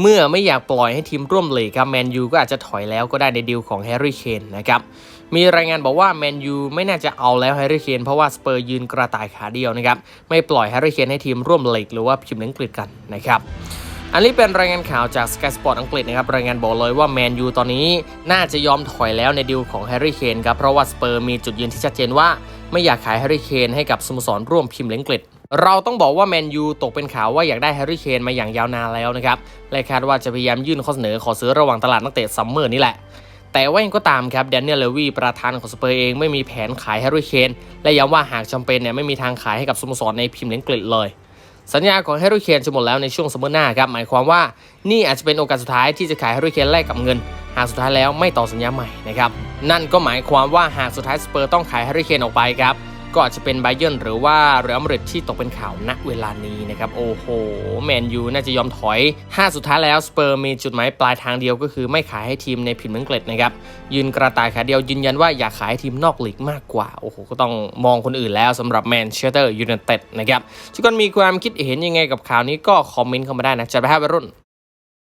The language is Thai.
เมื่อไม่อยากปล่อยให้ทีมร่วมเลีกครับแมนยูก็อาจจะถอยแล้วก็ได้ในดีลของแฮร์รี่เคนนะครับมีรายงานบอกว่าแมนยูไม่น่าจะเอาแล้วแฮร์รี่เคนเพราะว่าสเปอร์ยืนกระต่ายขาเดียวนะครับไม่ปล่อยแฮร์รี่เคนให้ทีมร่วมเลีกหรือว่าพิมพ์อังกฤษกันนะครับอันนี้เป็นรายงานข่าวจาก Sky Sport อังกฤษนะครับรายงานบอกเลยว่าแมนยูตอนนี้น่าจะยอมถอยแล้วในดีลของแฮร์รี่เคนครับเพราะว่าสเปอร์มีจุดยืนที่ชัดเจนว่าไม่อยากขายแฮร์รี่เคนให้กับสโมสรร่วมพิมพ์อังกฤษ เราต้องบอกว่าแมนยูตกเป็นข่าวว่าอยากได้แฮร์รี่เคนมาอย่างยาวนานแล้วนะครับและคาดว่าจะพยายามยื่นข้อเสนอขอซื้อระหว่างตลาดนักเตะซัมเมอร์นี่แหละ แต่ว่ายังก็ตามครับแดเนียลเลวีประธานของสเปอร์เองไม่มีแผนขายแฮร์รี่เคนและย้ำว่าหากจำเป็นเนี่ยไม่มีทางขายให้กับสโมสรในพรีเมียร์ลีกอังกฤษเลยสัญญาของแฮร์รี่เคนจะหมดแล้วในช่วงซัมเมอร์หน้าครับหมายความว่านี่อาจจะเป็นโอกาสสุดท้ายที่จะขายแฮร์รี่เคนแลกกับเงิน หากสุดท้ายแล้วไม่ต่อสัญญาใหม่นะครับนั่นก็หมายความว่าหากสุดท้ายสเปอร์ต้องขายแฮร์รี่เคนออกไปครับ ก็อาจจะเป็นไบเยนหรือว่าเรอัลมาดริดที่ตกเป็นข่าวณเวลานี้นะครับโอ้โหแมนยูน่าจะยอมถอยห้าสุดท้ายแล้วสเปอร์มีจุดหมายปลายทางเดียวก็คือไม่ขายให้ทีมในพรีเมียร์ลีกอังกฤษนะครับยืนกระต่ายขาเดียวยืนยันว่าอยากขายให้ทีมนอกลีกมากกว่าโอ้โหก็ต้องมองคนอื่นแล้วสำหรับแมนเชสเตอร์ยูไนเต็ดนะครับทุกคนมีความคิดเห็นยังไงกับข่าวนี้ก็คอมเมนต์เข้ามาได้นะจัดไปให้วัยรุ่น